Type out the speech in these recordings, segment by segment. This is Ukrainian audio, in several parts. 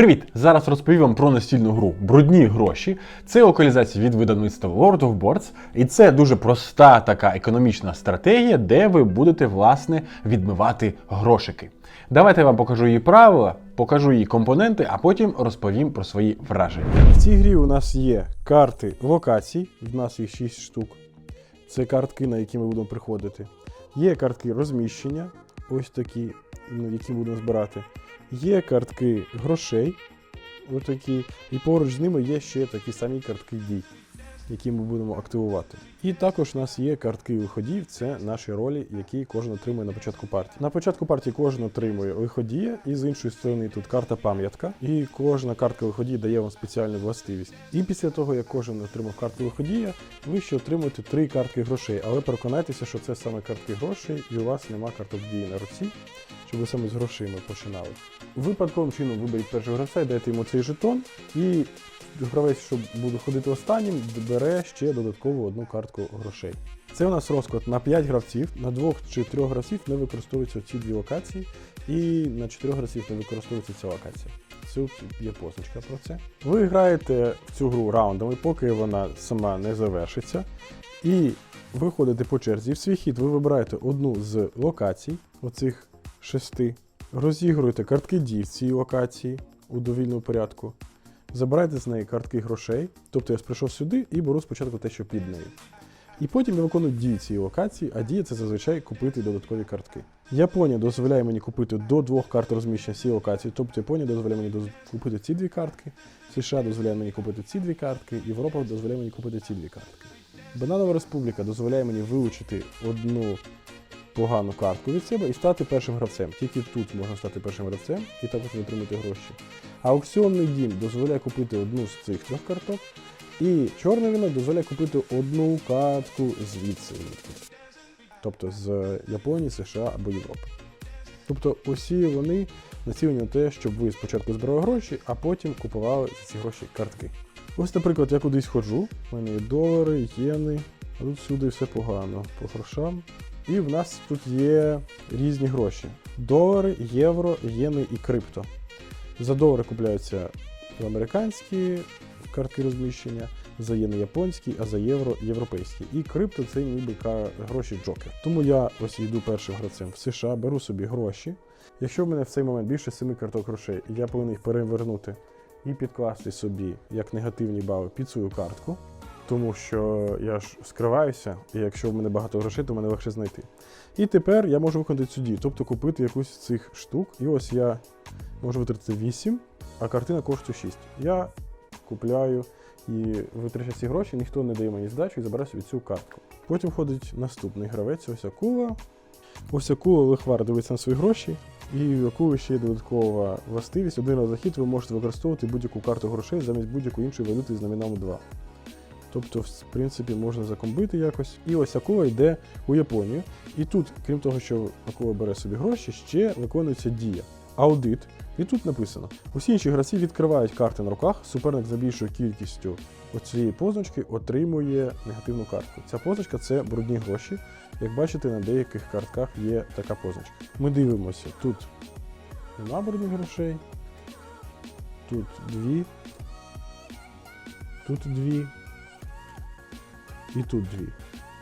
Привіт! Зараз розповім вам про настільну гру Брудні гроші. Це локалізація від видавництва World of Boards, і це дуже проста така економічна стратегія, де ви будете власне відмивати грошики. Давайте я вам покажу її правила, покажу її компоненти, а потім розповім про свої враження. В цій грі у нас є карти локацій, в нас їх 6 штук. Це картки, на які ми будемо приходити. Є картки розміщення, ось такі, які будемо збирати. Є картки грошей, отакі. І поруч з ними є ще такі самі картки дій, які ми будемо активувати. І також у нас є картки виходів, це наші ролі, які кожен отримує на початку партії. На початку партії кожен отримує виходія, і з іншої сторони тут карта пам'ятка. І кожна картка виходія дає вам спеціальну властивість. І після того, як кожен отримав карту виходія, ви ще отримуєте три картки грошей. Але переконайтеся, що це саме картки грошей, і у вас нема карток дії на руці, щоб ви саме з грошима починали. Випадковим чином виберіть першого гравця і дайте йому цей жетон, і гравець, що буде ходити останнім, бере ще додатково одну картку грошей. Це у нас розклад на 5 гравців, на двох чи трьох гравців не використовуються ці дві локації, і на чотирьох гравців не використовується ця локація. Тут є позначка про це. Ви граєте в цю гру раундами, поки вона сама не завершиться. І ви ходите по черзі. В свій хід ви вибираєте одну з локацій, оцих шести, розігруєте картки дій в цій локації у довільному порядку. Забирайте з неї картки грошей, тобто я прийшов сюди і беру спочатку те, що під нею. І потім я виконую дії цієї локації, а дія це зазвичай купити додаткові картки. Японія дозволяє мені купити до двох карт розміщення цієї локації, тобто Японія дозволяє мені купити ці дві картки, США дозволяє мені купити ці дві картки, Європа дозволяє мені купити ці дві картки. Бананова республіка дозволяє мені вилучити одну погану картку від себе і стати першим гравцем. Тільки тут можна стати першим гравцем і також отримати гроші. Аукціонний дім дозволяє купити одну з цих трьох карток, і чорний ринок дозволяє купити одну картку звідси. Тобто з Японії, США або Європи. Тобто усі вони націлені на те, щоб ви спочатку збирали гроші, а потім купували за ці гроші картки. Ось, наприклад, я кудись ходжу, у мене є долари, єни, а тут всюди все погано по грошам. І в нас тут є різні гроші: долари, євро, єни і крипто. За долари купляються американські картки розміщення, за єни японські, а за євро європейські. І крипто це ніби гроші джокер. Тому я ось йду першим гравцем в США, беру собі гроші. Якщо в мене в цей момент більше 7 карток грошей, я повинен їх перевернути і підкласти собі як негативні бали під свою картку. Тому що я ж скриваюся, і якщо в мене багато грошей, то мене легше знайти. І тепер я можу виконати дію, тобто купити якусь з цих штук. І ось я можу витратити 8, а картина коштує 6. Я купляю і витрачаю ці гроші, ніхто не дає мені здачу і забираю собі цю картку. Потім входить наступний гравець, ось акула. Ось акула лихвар дивиться на свої гроші. І у акули ще є додаткова властивість. Один раз за ви можете використовувати будь-яку карту грошей замість будь-якої іншої валюти з номіналом 2. Тобто, в принципі, можна закомбити якось. І ось акула йде у Японію. І тут, крім того, що акула бере собі гроші, ще виконується дія. Аудит. І тут написано: усі інші гравці відкривають карти на руках, суперник за більшою кількістю оцієї позначки отримує негативну картку. Ця позначка це брудні гроші. Як бачите, на деяких картках є така позначка. Ми дивимося, тут нема брудних грошей, тут дві, тут дві і тут дві.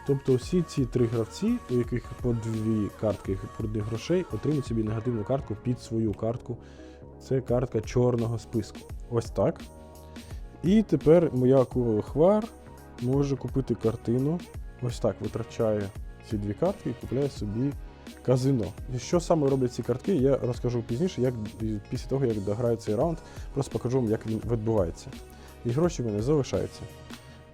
Тобто всі ці три гравці, у яких по дві картки брудних грошей, отримують собі негативну картку під свою картку. Це картка чорного списку. Ось так. І тепер моя акула хвар може купити картину. Ось так витрачає ці дві картки і купляє собі казино. І що саме роблять ці картки, я розкажу пізніше, як після того, як дограю цей раунд, просто покажу вам, як він відбувається. І гроші в мене залишаються.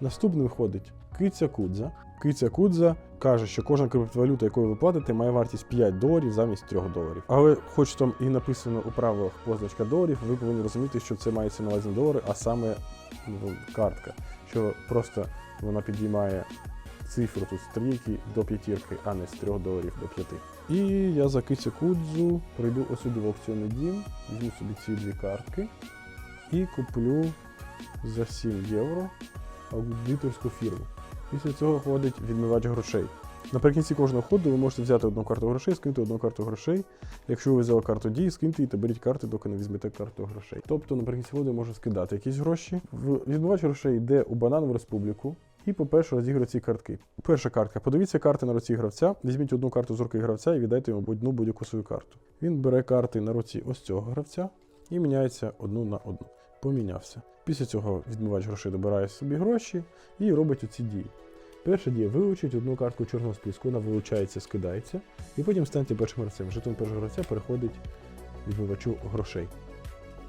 Наступним виходить Киця Кудза. Киця Кудза каже, що кожна криптовалюта, якою ви платите, має вартість 5 доларів замість 3 доларів. Але хоч там і написано у правилах позначка доларів, ви повинні розуміти, що це мається на увазі долари, а саме ну, картка. Що просто вона підіймає цифру тут з трійки до п'ятірки, а не з 3 доларів до 5. І я за Киця Кудзу прийду ось сюди в аукціонний дім, візьму собі ці дві картки і куплю за 7 євро аудиторську фірму. Після цього ходить відмивач грошей. Наприкінці кожного ходу ви можете взяти одну карту грошей, скинути одну карту грошей. Якщо ви взяли карту дії, скиньте її та беріть карти, доки не візьмете карту грошей. Тобто наприкінці ходу можна скидати якісь гроші. Відмивач грошей йде у бананову республіку. І, по-перше, розігрує ці картки. Перша картка. Подивіться карти на руці гравця. Візьміть одну карту з руки гравця і віддайте йому одну будь-яку свою карту. Він бере карти на руці ось цього гравця і міняється одну на одну. Помінявся. Після цього відмивач грошей добирає собі гроші і робить оці дії. Перша дія вилучить одну картку чорного списку, вона вилучається, скидається, і потім станьте першим гравцем. Жетон першого гравця переходить відмивачу грошей.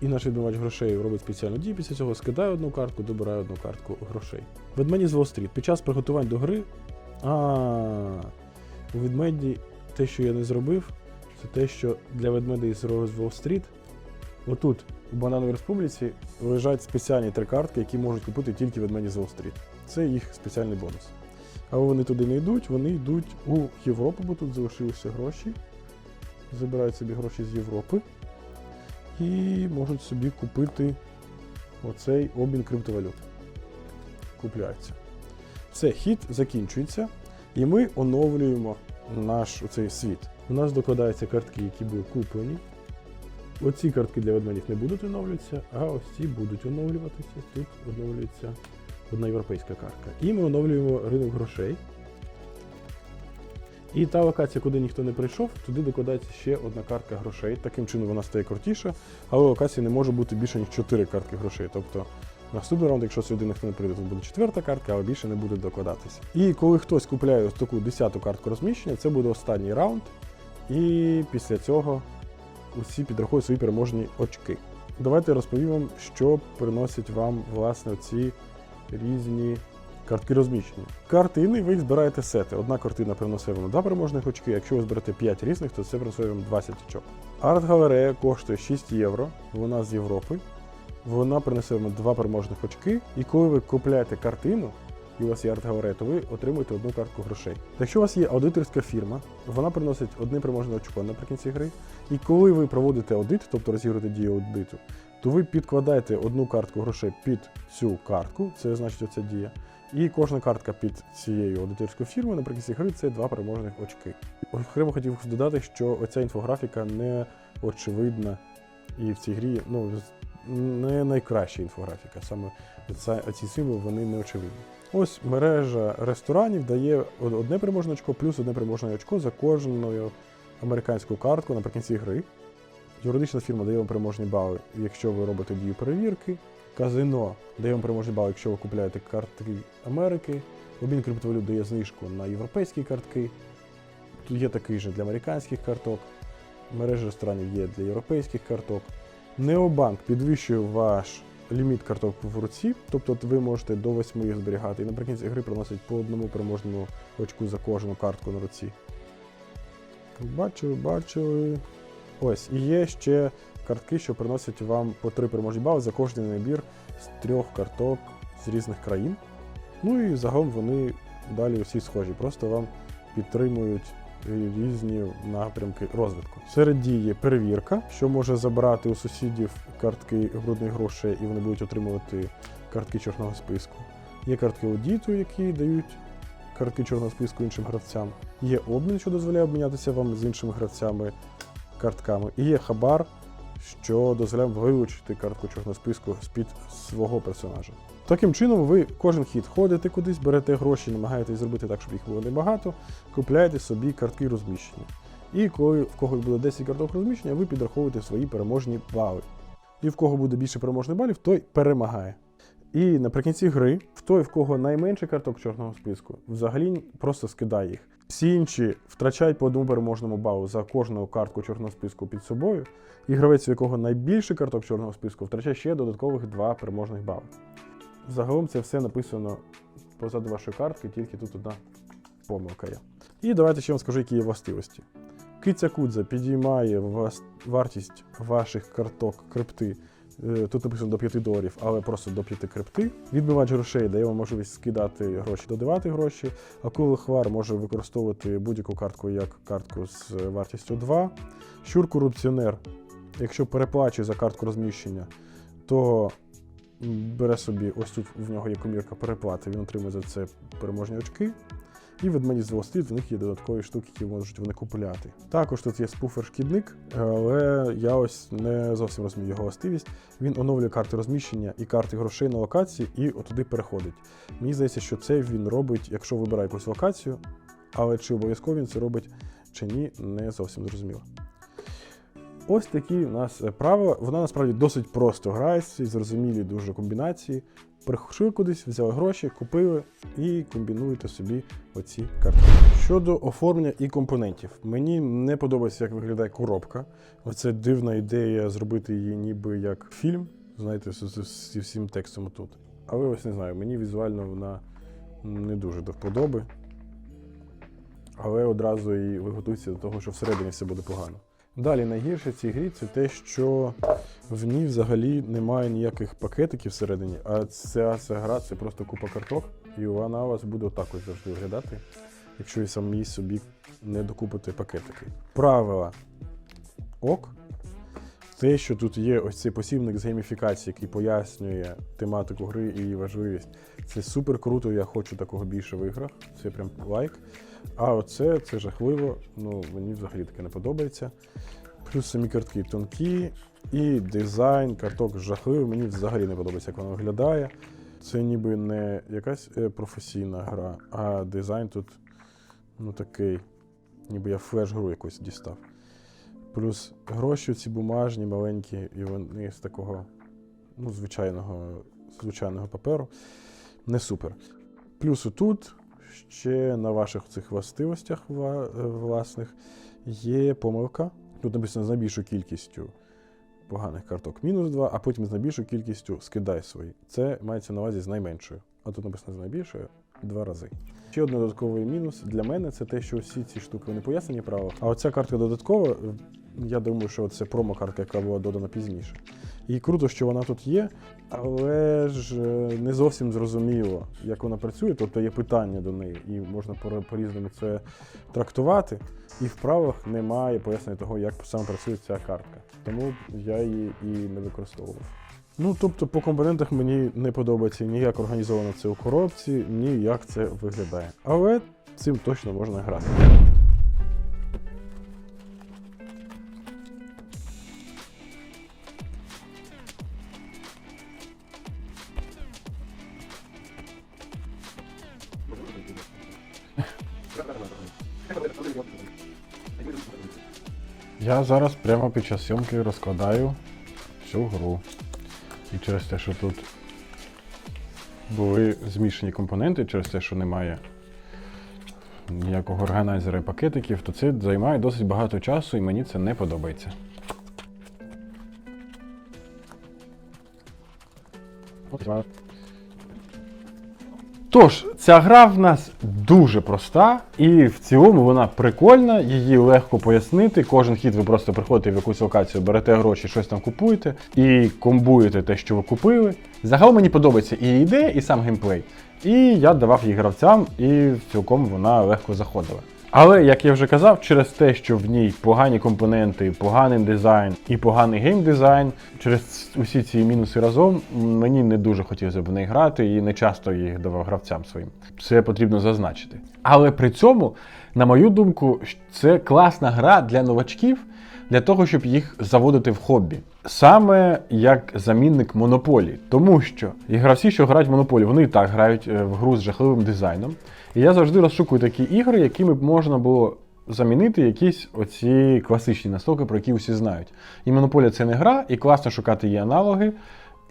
І наш відмивач грошей робить спеціальну дію, після цього скидає одну картку, добирає одну картку грошей. Ведмеді з Уолл-стріт. Під час приготувань до гри. А, у ведмеді те, що я не зробив, це те, що для ведмедей з Уолл-стріт отут, у Банановій Республіці, лежать спеціальні три картки, які можуть купити тільки ведмеді з Уолл-стріт. Це їх спеціальний бонус. Але вони туди не йдуть, вони йдуть у Європу, бо тут залишилися гроші. Забирають собі гроші з Європи і можуть собі купити оцей обмін криптовалют. Купляються. Все, хід закінчується, і ми оновлюємо наш оцей світ. У нас докладаються картки, які були куплені. Оці картки для ведмедів не будуть оновлюватися, а ось ці будуть оновлюватися. Тут оновлюється одна європейська картка. І ми оновлюємо ринок грошей. І та локація, куди ніхто не прийшов, туди докладається ще одна картка грошей. Таким чином вона стає крутіша, але локації не може бути більше, ніж 4 картки грошей. Тобто наступний раунд, якщо сюди ніхто не прийде, тут буде четверта картка, але більше не буде докладатися. І коли хтось купляє ось таку 10-ту картку розміщення, це буде останній раунд. І після цього усі підрахують свої переможні очки. Давайте я розповім вам, що приносять вам власне ці різні картки розміщення. Картини ви їх збираєте сети. Одна картина приносить вам 2 переможних очки. Якщо ви зберете 5 різних, то це приносить вам 20 очок. Арт-галерея коштує 6 євро. Вона з Європи. Вона принесе вам 2 переможних очки. І коли ви купляєте картину, і у вас є арт-галерея, то ви отримуєте одну картку грошей. Якщо у вас є аудиторська фірма, вона приносить одне переможне очко наприкінці гри. І коли ви проводите аудит, тобто розігруєте дію аудиту, то ви підкладаєте одну картку грошей під цю картку, це значить оця дія. І кожна картка під цією аудиторською фірмою наприкінці гри це два переможних очки. Окремо хотів додати, що оця інфографіка не очевидна і в цій грі ну, не найкраща інфографіка. Саме ці символи вони не очевидні. Ось мережа ресторанів дає одне переможне очко плюс одне переможне очко за кожною американську картку наприкінці гри. Юридична фірма дає вам переможні бали, якщо ви робите дію перевірки. Казино дає вам переможні бали, якщо ви купуєте картки Америки. Обмін криптовалют дає знижку на європейські картки. Тут є такий же для американських карток. Мережа ресторанів є для європейських карток. Необанк підвищує ваш ліміт карток в руці, тобто ви можете до 8 їх зберігати. І наприкінці гри приносить по одному переможному очку за кожну картку на руці. Бачили, бачили. Ось, і є ще картки, що приносять вам по 3 переможні бали за кожний набір з трьох карток з різних країн. Ну і загалом вони далі усі схожі, просто вам підтримують різні напрямки розвитку. Серед дій є перевірка, що може забрати у сусідів картки грудних грошей, і вони будуть отримувати картки чорного списку. Є картки аудіту, які дають картки чорного списку іншим гравцям. Є обмін, що дозволяє обмінятися вам з іншими гравцями картками. І є хабар, що дозволяє вилучити картку чорного списку з-під свого персонажа. Таким чином, ви кожен хід ходите кудись, берете гроші, намагаєтесь зробити так, щоб їх було небагато, купляєте собі картки розміщення. І коли в кого буде 10 карток розміщення, ви підраховуєте свої переможні бали. І в кого буде більше переможних балів, той перемагає. І наприкінці гри, в той, в кого найменше карток чорного списку, взагалі просто скидає їх. Всі інші втрачають по одному переможному балу за кожну картку чорного списку під собою. І гравець, у якого найбільше карток чорного списку, втрачає ще додаткових два переможних бали. Загалом це все написано позаду вашої картки, тільки тут одна помилка є. І давайте ще вам скажу, які є властивості. Киця Кудза підіймає вартість ваших карток крипти. Е, Тут написано до 5 доларів, але просто до 5 крипти. Відбивач грошей дає вам можливість скидати гроші, додавати гроші. Акула Хвар може використовувати будь-яку картку як картку з вартістю 2. Щур корупціонер, якщо переплачує за картку розміщення, то бере собі, ось тут в нього є комірка переплати, він отримує за це переможні очки. І ведмеді Wall-Street, в них є додаткові штуки, які можуть вони купувати. Також тут є спуфер-шкідник, але я ось не зовсім розумію його властивість. Він оновлює карти розміщення і карти грошей на локації, і отуди переходить. Мені здається, що це він робить, якщо вибирає якусь локацію, але чи обов'язково він це робить чи ні, не зовсім зрозуміло. Ось такі у нас е, правила. Вона насправді досить просто грається, зрозумілі дуже комбінації. Прийшли кудись, взяли гроші, купили і комбінуєте собі оці карти. Щодо оформлення і компонентів, мені не подобається, як виглядає коробка. Оце дивна ідея зробити її ніби як фільм, знаєте, зі всім текстом тут. Але ось не знаю, мені візуально вона не дуже до вподоби. Але одразу і ви готуйтеся до того, що всередині все буде погано. Далі найгірше в цій грі це те, що в ній взагалі немає ніяких пакетиків всередині, а ця, ця гра це просто купа карток, і вона у вас буде отак ось завжди виглядати, якщо ви самі собі не докупите пакетики. Правила ок. Те, що тут є ось цей посібник з гейміфікації, який пояснює тематику гри і її важливість, це супер круто. Я хочу такого більше в іграх. Це прям лайк. А оце це жахливо. Ну мені взагалі таке не подобається. Плюс самі картки тонкі, і дизайн карток жахливий. Мені взагалі не подобається, як воно виглядає. Це ніби не якась е, професійна гра, а дизайн тут ну такий, ніби я флеш-гру якусь дістав. Плюс гроші ці бумажні, маленькі, і вони з такого ну, звичайного, звичайного паперу. Не супер. Плюс отут ще на ваших цих властивостях е, власних є помилка. Тут написано з найбільшою кількістю поганих карток мінус 2, а потім з найбільшою кількістю скидай свої. Це мається на увазі з найменшою. А тут написано з найбільшою два рази. Ще один додатковий мінус для мене це те, що всі ці штуки вони пояснені правила. А оця картка додаткова, я думаю, що це промокартка, яка була додана пізніше. І круто, що вона тут є, але ж е, не зовсім зрозуміло, як вона працює. Тобто є питання до неї, і можна по- по-різному це трактувати. І в правилах немає пояснення того, як саме працює ця картка. Тому я її і не використовував. Ну, тобто, по компонентах мені не подобається ні як організовано це у коробці, ні як це виглядає. Але цим точно можна грати. Зараз прямо під час зйомки розкладаю всю гру. І через те, що тут були змішані компоненти, через те, що немає ніякого органайзера і пакетиків, то це займає досить багато часу і мені це не подобається. Тож, ця гра в нас дуже проста, і в цілому вона прикольна, її легко пояснити. Кожен хід ви просто приходите в якусь локацію, берете гроші, щось там купуєте і комбуєте те, що ви купили. Загалом мені подобається і ідея, і сам геймплей. І я давав її гравцям, і цілком вона легко заходила. Але, як я вже казав, через те, що в ній погані компоненти, поганий дизайн і поганий геймдизайн, через усі ці мінуси разом мені не дуже хотілося б в неї грати і не часто їх давав гравцям своїм. Це потрібно зазначити. Але при цьому, на мою думку, це класна гра для новачків, для того, щоб їх заводити в хобі. Саме як замінник монополії, тому що і гравці, що грають в монополію, вони так грають е, в гру з жахливим дизайном. І я завжди розшукую такі ігри, якими б можна було замінити якісь оці класичні настолки, про які усі знають. І монополія це не гра, і класно шукати її аналоги.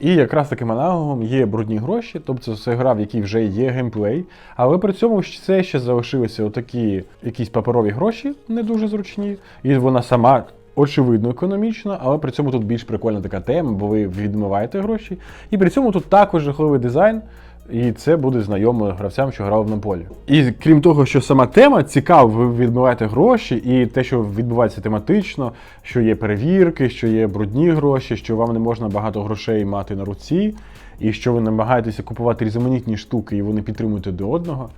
І якраз таким аналогом є брудні гроші, тобто це гра, в якій вже є геймплей, але при цьому це ще залишилися отакі якісь паперові гроші, не дуже зручні, і вона сама. Очевидно, економічна, але при цьому тут більш прикольна така тема, бо ви відмиваєте гроші. І при цьому тут також жахливий дизайн, і це буде знайомо гравцям, що грали в Наполі. І крім того, що сама тема цікава, ви відмиваєте гроші, і те, що відбувається тематично, що є перевірки, що є брудні гроші, що вам не можна багато грошей мати на руці, і що ви намагаєтеся купувати різноманітні штуки, і вони підтримуєте до одного.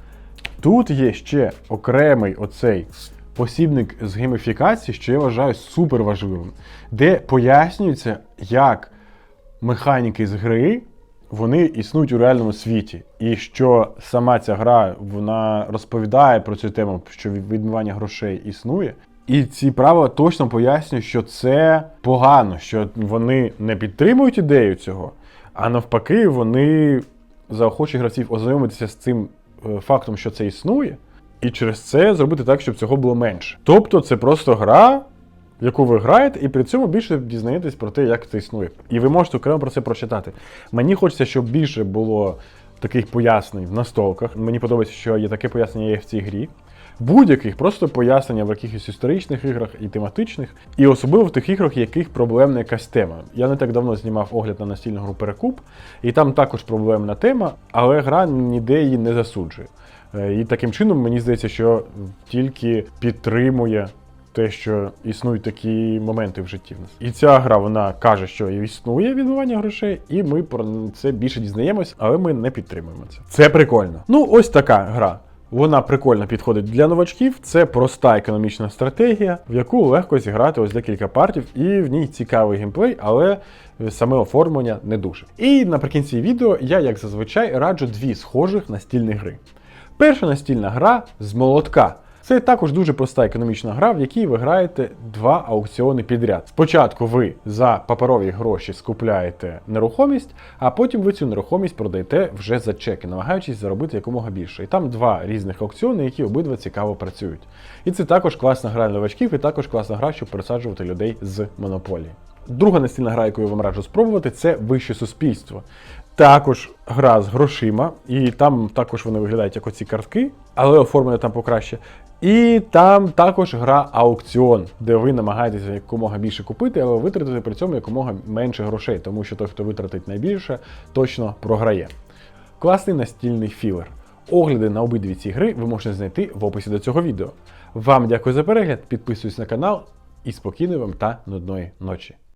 Тут є ще окремий оцей посібник з гейміфікації, що я вважаю супер важливим, де пояснюється, як механіки з гри вони існують у реальному світі. І що сама ця гра вона розповідає про цю тему, що відмивання грошей існує. І ці правила точно пояснюють, що це погано, що вони не підтримують ідею цього, а навпаки, вони заохочують гравців ознайомитися з цим е, фактом, що це існує, і через це зробити так, щоб цього було менше. Тобто, це просто гра, яку ви граєте, і при цьому більше дізнаєтесь про те, як це існує. І ви можете окремо про це прочитати. Мені хочеться, щоб більше було таких пояснень в настолках. Мені подобається, що є таке пояснення є в цій грі. Будь-яких просто пояснення в якихось історичних іграх і тематичних, і особливо в тих іграх, в яких проблемна якась тема. Я не так давно знімав огляд на настільну гру Перекуп, і там також проблемна тема, але гра ніде її не засуджує. Е, І таким чином мені здається, що тільки підтримує те, що існують такі моменти в житті в нас. І ця гра вона каже, що існує відмивання грошей, і ми про це більше дізнаємось, але ми не підтримуємо це. Це прикольно. Ну, ось така гра. Вона прикольно підходить для новачків. Це проста економічна стратегія, в яку легко зіграти ось декілька партів, і в ній цікавий геймплей, але саме оформлення не дуже. І наприкінці відео я, як зазвичай, раджу дві схожих настільні гри. Перша настільна гра з молотка. Це також дуже проста економічна гра, в якій ви граєте два аукціони підряд. Спочатку ви за паперові гроші скупляєте нерухомість, а потім ви цю нерухомість продаєте вже за чеки, намагаючись заробити якомога більше. І там два різних аукціони, які обидва цікаво працюють. І це також класна гра для новачків, і також класна гра, щоб пересаджувати людей з монополії. Друга настільна гра, яку я вам раджу спробувати, це вище суспільство. Також гра з грошима, і там також вони виглядають як оці картки, але оформлено там покраще. І там також гра аукціон, де ви намагаєтеся якомога більше купити, але витратити при цьому якомога менше грошей, тому що той, хто витратить найбільше, точно програє. Класний настільний філер. Огляди на обидві ці гри ви можете знайти в описі до цього відео. Вам дякую за перегляд, підписуйтесь на канал і спокійної вам та нудної ночі.